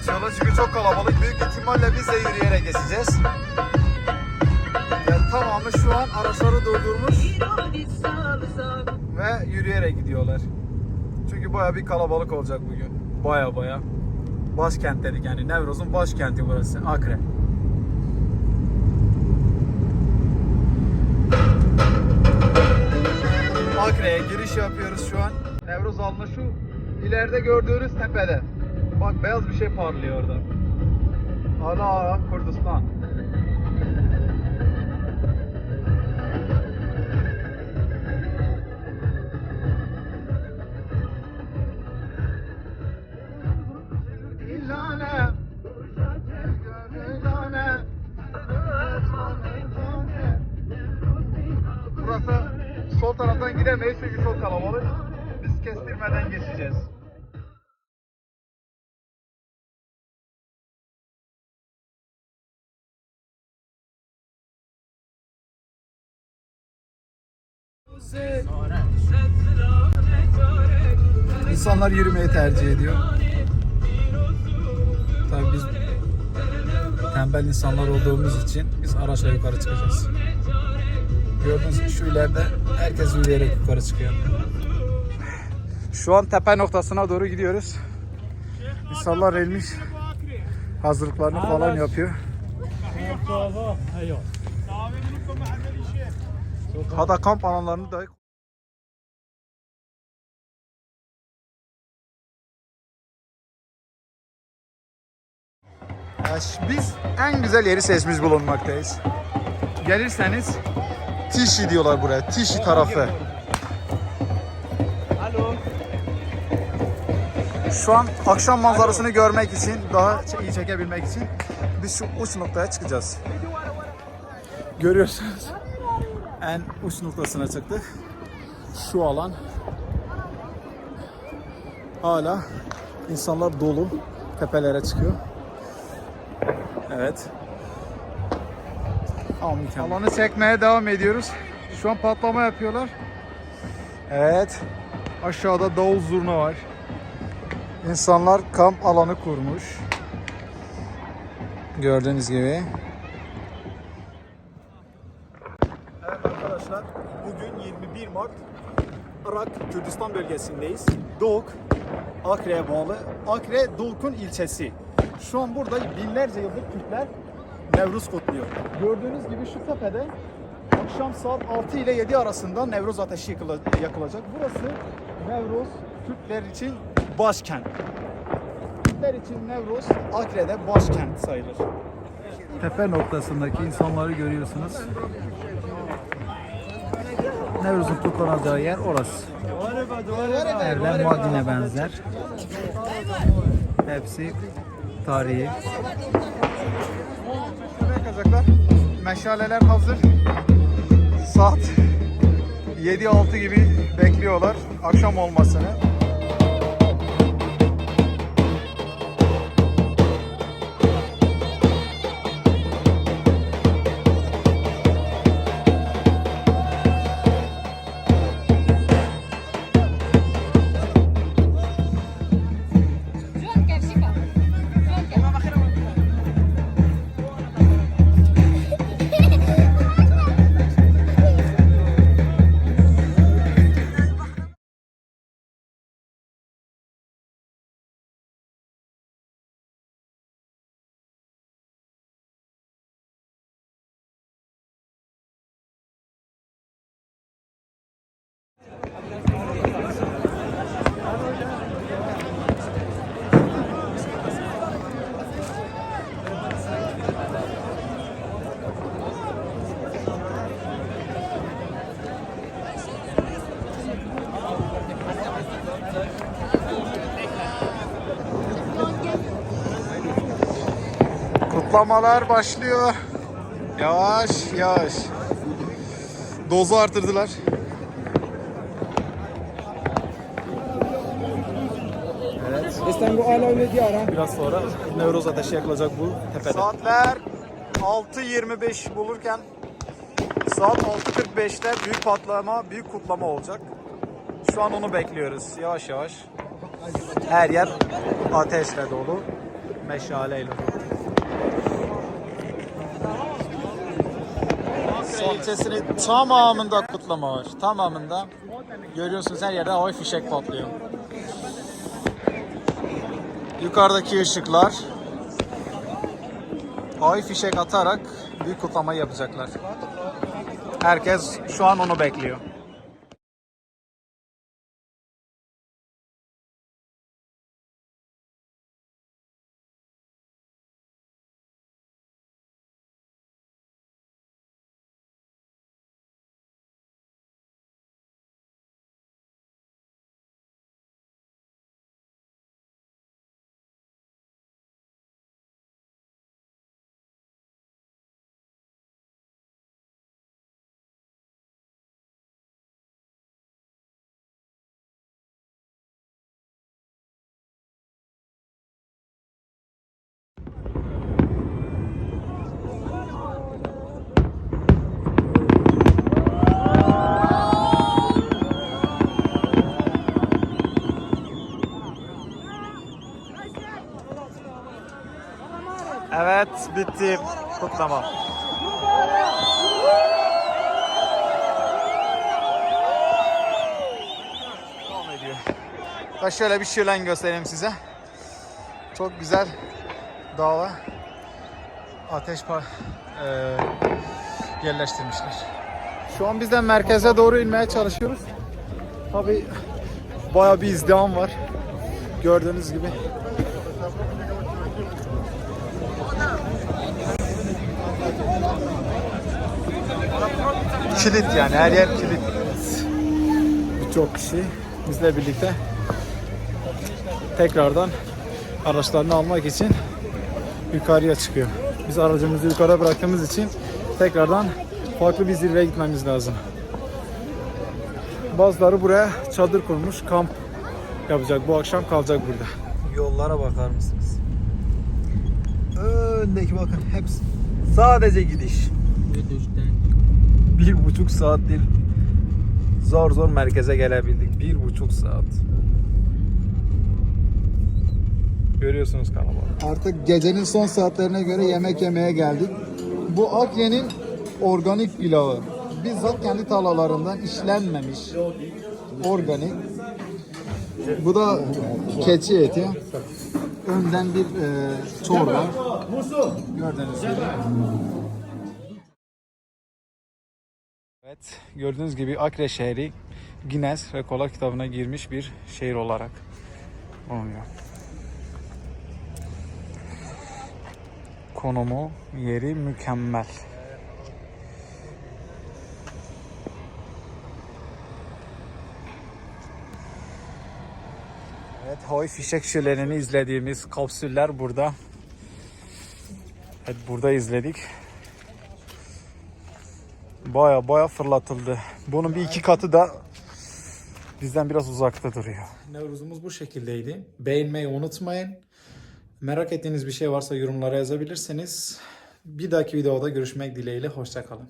geçiyorlar çünkü çok kalabalık. Büyük ihtimalle biz de yürüyerek geçeceğiz. Yani tamamı şu an araçları durdurmuş ve yürüyerek gidiyorlar. Çünkü baya bir kalabalık olacak bugün. Baya baya. Başkent dedik yani Nevroz'un başkenti burası. Akre. Akre'ye giriş yapıyoruz şu an. Nevroz alnı şu ileride gördüğünüz tepede. Bak beyaz bir şey parlıyor orada. Ana Kurdistan. Burası sol taraftan gidemeyiz çünkü çok kalabalık. Biz kestirmeden geçeceğiz. İnsanlar yürümeyi tercih ediyor. Tabii biz tembel insanlar olduğumuz için biz araçla yukarı çıkacağız. Gördüğünüz şu ileride herkes yürüyerek yukarı çıkıyor. Şu an tepe noktasına doğru gidiyoruz. İnsanlar elmiş hazırlıklarını falan yapıyor. Hatta kamp alanlarını da Biz en güzel yeri seçmiş bulunmaktayız. Gelirseniz Tişi diyorlar buraya. Tişi tarafı. Şu an akşam manzarasını görmek için, daha iyi çekebilmek için biz şu uç noktaya çıkacağız. Görüyorsunuz. En uç noktasına çıktık. Şu alan hala insanlar dolu tepelere çıkıyor. Evet. Ama mükemmel. Alanı çekmeye devam ediyoruz. Şu an patlama yapıyorlar. Evet. Aşağıda davul zurna var. İnsanlar kamp alanı kurmuş. Gördüğünüz gibi. Evet arkadaşlar, bugün 21 Mart Kürdistan bölgesindeyiz. Doğuk, Akre'ye bağlı. Akre Doğuk'un ilçesi. Şu an burada binlerce yıldır Kürtler Nevruz kutluyor. Gördüğünüz gibi şu tepede akşam saat 6 ile 7 arasında Nevruz ateşi yakıla- yakılacak. Burası Nevruz Kürtler için başkent. Kürtler için Nevruz Akre'de başkent sayılır. Tepe noktasındaki insanları görüyorsunuz. Nevruz'un kutlanacağı yer orası. Evler Mardin'e benzer. Hepsi tarihi. Yakacaklar. Meşaleler hazır. Saat 7-6 gibi bekliyorlar akşam olmasını. Toplamalar başlıyor. Yavaş yavaş. Dozu artırdılar. Evet. İstanbul hala öyle ara. Biraz sonra nevroz ateşi yakılacak bu tepede. Saatler 6.25 bulurken saat 6.45'te büyük patlama, büyük kutlama olacak. Şu an onu bekliyoruz. Yavaş yavaş. Her yer ateşle dolu. Meşaleyle dolu. Ankara ilçesini tamamında kutlama var. Tamamında. Görüyorsunuz her yerde havai fişek patlıyor. Yukarıdaki ışıklar havai fişek atarak büyük kutlamayı yapacaklar. Herkes şu an onu bekliyor. Evet bitti kutlama. Devam ediyor. Ben şöyle bir şölen göstereyim size. Çok güzel dağla ateş eee, yerleştirmişler. Şu an biz de merkeze doğru inmeye çalışıyoruz. Tabi baya bir izdiham var. Gördüğünüz gibi. Kilit yani her yer kilit. Birçok kişi bizle birlikte tekrardan araçlarını almak için yukarıya çıkıyor. Biz aracımızı yukarı bıraktığımız için tekrardan farklı bir zirveye gitmemiz lazım. Bazıları buraya çadır kurmuş, kamp yapacak. Bu akşam kalacak burada. Yollara bakar mısınız? Öndeki bakın hepsi sadece gidiş. Bir buçuk saattir zor zor merkeze gelebildik. Bir buçuk saat. Görüyorsunuz kalabalık. Artık gecenin son saatlerine göre yemek yemeye geldik. Bu Akya'nın organik pilavı. Bizzat kendi tarlalarından işlenmemiş. Organik. Bu da keçi eti. Önden bir e, çorba. Gördüğünüz gibi. Evet, gördüğünüz gibi Akre şehri Guinness Rekorlar kitabına girmiş bir şehir olarak bulunuyor. Konumu, yeri mükemmel. Evet, havai fişek şölenini izlediğimiz kapsüller burada. Evet, burada izledik. Baya baya fırlatıldı. Bunun bir iki katı da bizden biraz uzakta duruyor. Nevruzumuz bu şekildeydi. Beğenmeyi unutmayın. Merak ettiğiniz bir şey varsa yorumlara yazabilirsiniz. Bir dahaki videoda görüşmek dileğiyle. Hoşçakalın.